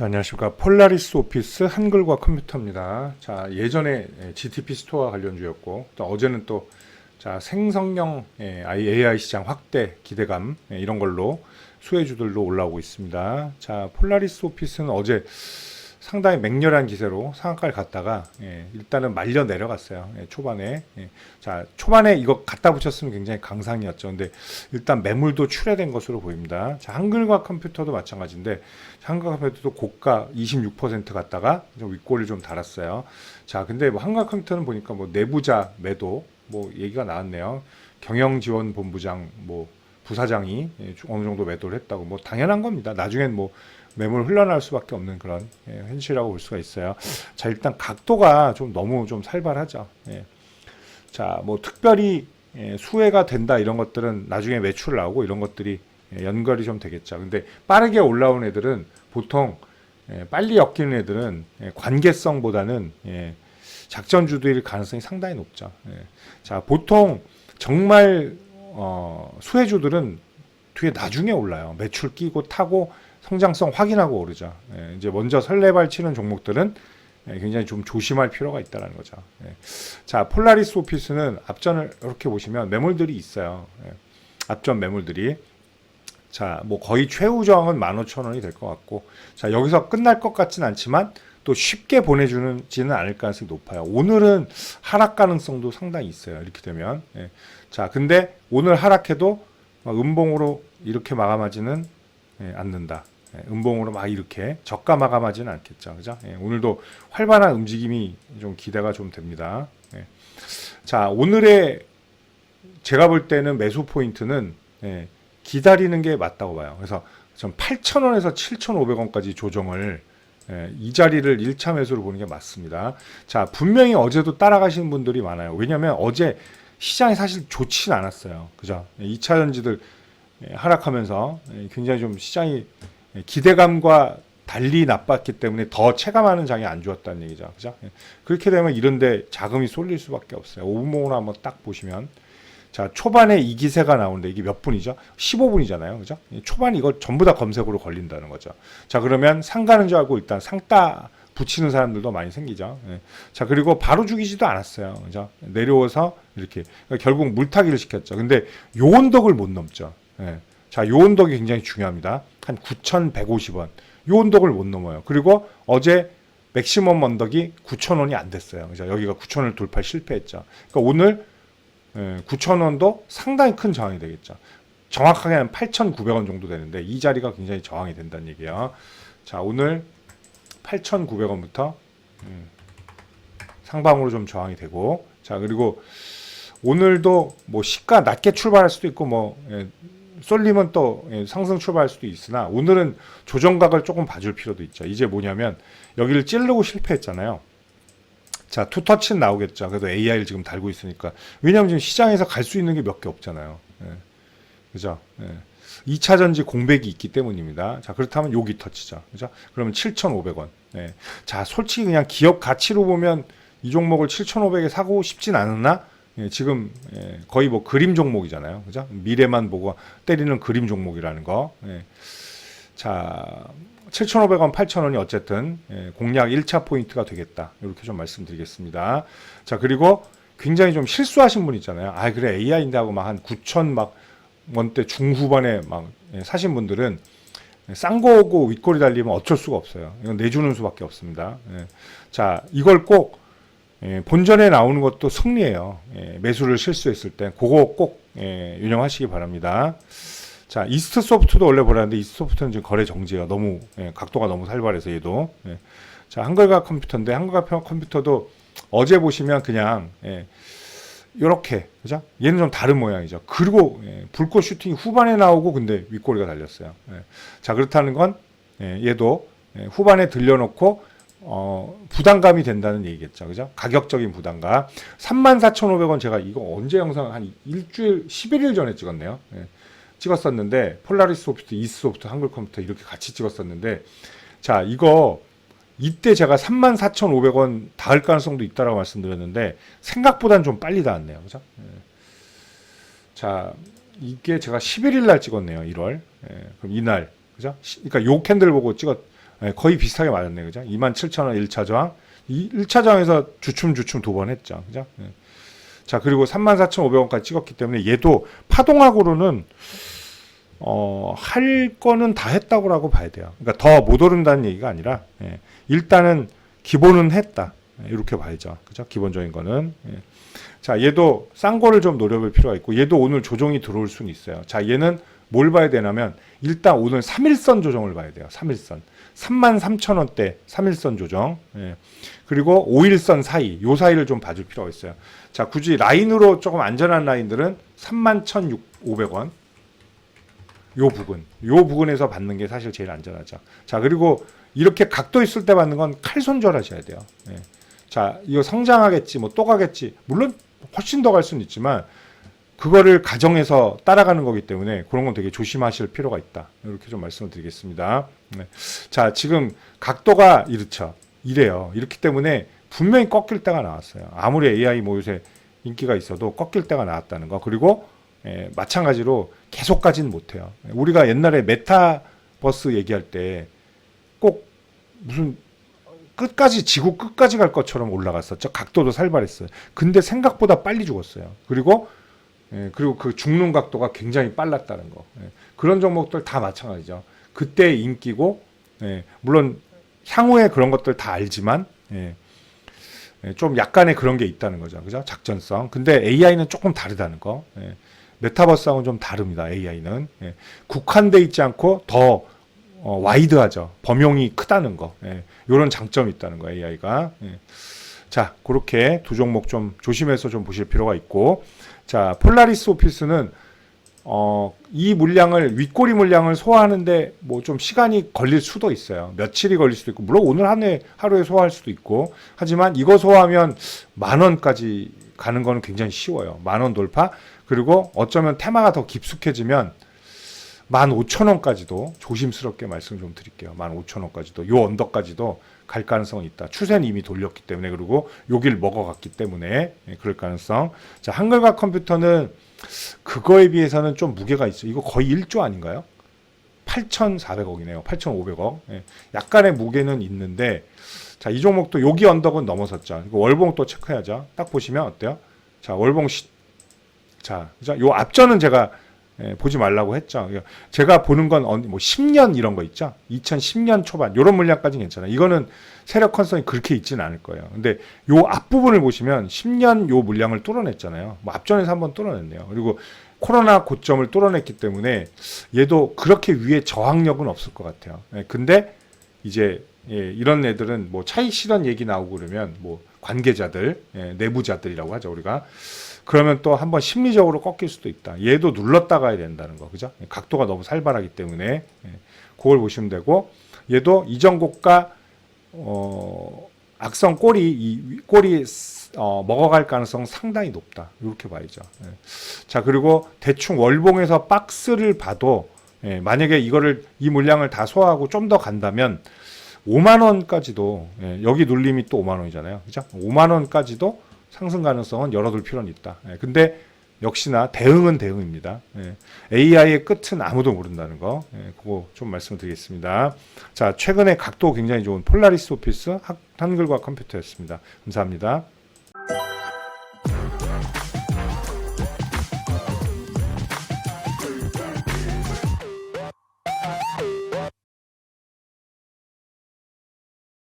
자, 안녕하십니까. 폴라리스 오피스 한글과 컴퓨터입니다. 자, 예전에 예, GTP 스토어 관련주였고, 또 어제는 또, 자, 생성형 예, AI 시장 확대 기대감, 예, 이런 걸로 수혜주들로 올라오고 있습니다. 자, 폴라리스 오피스는 어제 상당히 맹렬한 기세로 상한가를 갔다가, 예, 일단은 말려 내려갔어요. 예, 초반에. 예. 자, 초반에 이거 갖다 붙였으면 굉장히 강상이었죠. 근데 일단 매물도 출회된 것으로 보입니다. 자, 한글과 컴퓨터도 마찬가지인데, 한가 컴퓨터도 고가 26% 갔다가 좀 윗골을 좀 달았어요. 자, 근데 뭐 한가 컴퓨터는 보니까 뭐 내부자 매도 뭐 얘기가 나왔네요. 경영지원본부장 뭐 부사장이 예, 어느 정도 매도를 했다고 뭐 당연한 겁니다. 나중엔 뭐 매물 흘러날 수밖에 없는 그런 예, 현실이라고 볼 수가 있어요. 자, 일단 각도가 좀 너무 좀 살벌하죠. 예. 자, 뭐 특별히 예, 수혜가 된다 이런 것들은 나중에 매출 나오고 이런 것들이 예, 연결이 좀 되겠죠. 근데 빠르게 올라온 애들은 보통 예, 빨리 엮이는 애들은 예, 관계성보다는 예, 작전주도일 가능성이 상당히 높죠. 예. 자, 보통 정말 어, 수혜주들은 뒤에 나중에 올라요. 매출 끼고 타고 성장성 확인하고 오르죠. 예, 이제 먼저 설레발 치는 종목들은 예, 굉장히 좀 조심할 필요가 있다는 거죠. 예. 자, 폴라리스 오피스는 앞전을 이렇게 보시면 매물들이 있어요. 예. 앞전 매물들이 자, 뭐 거의 저항은 15,000원이 될 것 같고, 자, 여기서 끝날 것 같진 않지만 또 쉽게 보내주지는 않을 가능성이 높아요. 오늘은 하락 가능성도 상당히 있어요. 이렇게 되면. 예. 자, 근데 오늘 하락해도 막 음봉으로 이렇게 마감하지는 예, 않는다. 예, 음봉으로 막 이렇게 저가 마감하지는 않겠죠. 그죠? 예, 오늘도 활발한 움직임이 좀 기대가 좀 됩니다. 예. 자, 오늘의 제가 볼 때는 매수 포인트는 예, 기다리는 게 맞다고 봐요. 그래서 전 8,000원에서 7,500원까지 조정을 예, 이 자리를 1차 매수로 보는 게 맞습니다. 자, 분명히 어제도 따라가시는 분들이 많아요. 왜냐면 어제 시장이 사실 좋지는 않았어요. 그죠? 2차 전지들 예, 하락하면서 예, 굉장히 좀 시장이 예, 기대감과 달리 나빴기 때문에 더 체감하는 장이 안 좋았다는 얘기죠. 그죠? 예, 그렇게 되면 이런데 자금이 쏠릴 수밖에 없어요. 5분봉으로 한번 딱 보시면 자, 초반에 이 기세가 나오는데 이게 몇 분이죠? 15분이잖아요. 그죠? 이 초반 이거 전부 다 검색으로 걸린다는 거죠. 자, 그러면 상 가는 줄 알고 일단 상따 붙이는 사람들도 많이 생기죠. 예. 자, 그리고 바로 죽이지도 않았어요. 그죠? 내려와서 이렇게 그러니까 결국 물타기를 시켰죠. 근데 요 언덕을 못 넘죠. 예. 자, 요 언덕이 굉장히 중요합니다. 한 9,150원. 요 언덕을 못 넘어요. 그리고 어제 맥시멈 언덕이 9,000원이 안 됐어요. 그죠? 여기가 9,000원을 돌파 실패했죠. 그러니까 오늘 예, 9,000원도 상당히 큰 저항이 되겠죠. 정확하게 한 8,900원 정도 되는데 이 자리가 굉장히 저항이 된다는 얘기예요. 자, 오늘 8,900원부터 음, 상방으로 좀 저항이 되고 자, 그리고 오늘도 뭐 시가 낮게 출발할 수도 있고 뭐 예, 쏠리면 또 예, 상승 출발할 수도 있으나 오늘은 조정각을 조금 봐줄 필요도 있죠. 이제 뭐냐면 여기를 찌르고 실패했잖아요. 자, 투터치는 나오겠죠. 그래도 AI를 지금 달고 있으니까. 왜냐하면 지금 시장에서 갈 수 있는 게 몇 개 없잖아요. 예. 그죠? 예. 2차 전지 공백이 있기 때문입니다. 자, 그렇다면 여기 터치죠. 그죠? 그러면 7,500원. 예. 자, 솔직히 그냥 기업 가치로 보면 이 종목을 7,500에 사고 싶진 않으나 예, 지금 예, 거의 뭐 그림 종목이잖아요. 그죠? 미래만 보고 때리는 그림 종목이라는 거. 예. 자, 7,500원, 8,000원이 어쨌든 예, 공략 1차 포인트가 되겠다. 이렇게 좀 말씀드리겠습니다. 자, 그리고 굉장히 좀 실수하신 분 있잖아요. 아, 그래 AI인데 하고 막 한 9천 막 원대 중후반에 막 예, 사신 분들은 싼 거고 윗골이 달리면 어쩔 수가 없어요. 이건 내주는 수밖에 없습니다. 예. 자, 이걸 꼭 예, 본전에 나오는 것도 승리예요. 예, 매수를 실수했을 때 그거 꼭 예, 유념하시기 바랍니다. 자, 이스트 소프트도 원래 보라는데 이스트 소프트는 지금 거래 정지예요. 너무 예, 각도가 너무 살벌해서 얘도. 예. 자, 한글과 컴퓨터인데 한글과 컴퓨터도 어제 보시면 그냥 예, 요렇게 그죠? 얘는 좀 다른 모양이죠. 그리고 예, 불꽃 슈팅이 후반에 나오고 근데 윗꼬리가 달렸어요. 예. 자, 그렇다는 건 예, 얘도 예, 후반에 들려놓고 어, 부담감이 된다는 얘기겠죠. 그죠? 가격적인 부담감. 34,500원 제가 이거 언제 영상 한 일주일, 11일 전에 찍었네요. 예. 찍었었는데, 폴라리스 소프트, 이스 소프트, 한글 컴퓨터 이렇게 같이 찍었었는데, 자, 이거 이때 제가 34,500원 닿을 가능성도 있다라고 말씀드렸는데, 생각보다는 좀 빨리 닿았네요. 그죠? 예. 자, 이게 제가 11일 날 찍었네요. 1월. 예. 그럼 이날. 그죠? 시- 그러니까 요 캔들 보고 찍었, 예, 거의 비슷하게 맞았네, 그죠? 27,000원 1차 저항. 이 1차 저항에서 주춤 주춤 두 번 했죠, 그죠? 예. 자 그리고 34,500원까지 찍었기 때문에 얘도 파동학으로는 어, 할 거는 다 했다고라고 봐야 돼요. 그러니까 더 못 오른다는 얘기가 아니라 예, 일단은 기본은 했다. 예, 이렇게 봐야죠. 그죠? 기본적인 거는. 예. 자, 얘도 싼 거를 좀 노려볼 필요가 있고 얘도 오늘 조정이 들어올 수는 있어요. 자, 얘는 뭘 봐야 되냐면 일단 오늘 3일선 조정을 봐야 돼요. 3일선. 33,000원대 3일선 조정. 예. 그리고 5일선 사이, 요 사이를 좀 봐줄 필요가 있어요. 자, 굳이 라인으로 조금 안전한 라인들은 31,500원. 요 부근, 요 부근에서 받는 게 사실 제일 안전하죠. 자, 그리고 이렇게 각도 있을 때 받는 건 칼 손절 하셔야 돼요. 예. 자, 이거 성장하겠지, 뭐 또 가겠지. 물론 훨씬 더 갈 수는 있지만 그거를 가정해서 따라가는 거기 때문에 그런 건 되게 조심하실 필요가 있다. 이렇게 좀 말씀을 드리겠습니다. 네. 자, 지금 각도가 이렇죠. 이래요. 이렇기 때문에 분명히 꺾일 때가 나왔어요. 아무리 AI 뭐 요새 인기가 있어도 꺾일 때가 나왔다는 거. 그리고 예, 마찬가지로 계속 가지는 못해요. 우리가 옛날에 메타버스 얘기할 때 꼭 무슨 끝까지 지구 끝까지 갈 것처럼 올라갔었죠. 각도도 살벌했어요. 근데 생각보다 빨리 죽었어요. 그리고 예, 그리고 그 죽는 각도가 굉장히 빨랐다는 거. 예, 그런 종목들 다 마찬가지죠. 그때 인기고 예, 물론 향후에 그런 것들 다 알지만 예, 예, 좀 약간의 그런 게 있다는 거죠. 그죠? 작전성. 근데 AI는 조금 다르다는 거. 예, 메타버스하고는 좀 다릅니다. AI는 예, 국한돼 있지 않고 더 어, 와이드하죠. 범용이 크다는 거. 예, 이런 장점이 있다는 거 AI가. 예. 자, 그렇게 두 종목 좀 조심해서 좀 보실 필요가 있고, 자, 폴라리스 오피스는 어, 이 물량을 윗꼬리 물량을 소화하는데 뭐 좀 시간이 걸릴 수도 있어요. 며칠이 걸릴 수도 있고, 물론 오늘 한 해 하루에 소화할 수도 있고, 하지만 이거 소화하면 만 원까지 가는 거는 굉장히 쉬워요. 만 원 돌파. 그리고 어쩌면 테마가 더 깊숙해지면 15,000원까지도 조심스럽게 말씀 좀 드릴게요. 15,000원까지도 요 언덕까지도 갈 가능성은 있다. 추세는 이미 돌렸기 때문에 그리고 여길 먹어갔기 때문에 예, 그럴 가능성. 자, 한글과 컴퓨터는 그거에 비해서는 좀 무게가 있어요. 이거 거의 1조 아닌가요? 8,400억이네요. 8,500억. 예, 약간의 무게는 있는데 자, 이 종목도 여기 언덕은 넘어섰죠. 이거 월봉 또 체크해야죠. 딱 보시면 어때요? 자, 월봉 시, 자? 요 앞전은 제가 예, 보지 말라고 했죠. 제가 보는 건 뭐 10년 이런 거 있죠. 2010년 초반 요런 물량까지는 괜찮아요. 이거는 세력 컨성이 그렇게 있지는 않을 거예요. 근데 요 앞부분을 보시면 10년 요 물량을 뚫어냈잖아요. 뭐 앞전에서 한번 뚫어냈네요. 그리고 코로나 고점을 뚫어냈기 때문에 얘도 그렇게 위에 저항력은 없을 것 같아요. 예, 근데 이제 예, 이런 애들은 뭐 차익 실현 얘기 나오고 그러면 뭐 관계자들, 예, 내부자들이라고 하죠 우리가. 그러면 또 한번 심리적으로 꺾일 수도 있다. 얘도 눌렀다 가야 된다는 거, 그죠? 각도가 너무 살벌하기 때문에 예, 그걸 보시면 되고 얘도 이전 고가 어, 악성 꼬리 이 꼬리 어, 먹어갈 가능성 상당히 높다. 이렇게 봐야죠. 예. 자 그리고 대충 월봉에서 박스를 봐도 예, 만약에 이거를 이 물량을 다 소화하고 좀 더 간다면 5만 원까지도 예, 여기 눌림이 또 5만 원이잖아요. 그죠? 5만 원까지도 상승 가능성은 열어둘 필요는 있다. 예, 근데 역시나 대응은 대응입니다. 예, AI의 끝은 아무도 모른다는 거, 예, 그거 좀 말씀드리겠습니다. 자, 최근에 각도 굉장히 좋은 폴라리스 오피스 한- 한글과 컴퓨터였습니다. 감사합니다.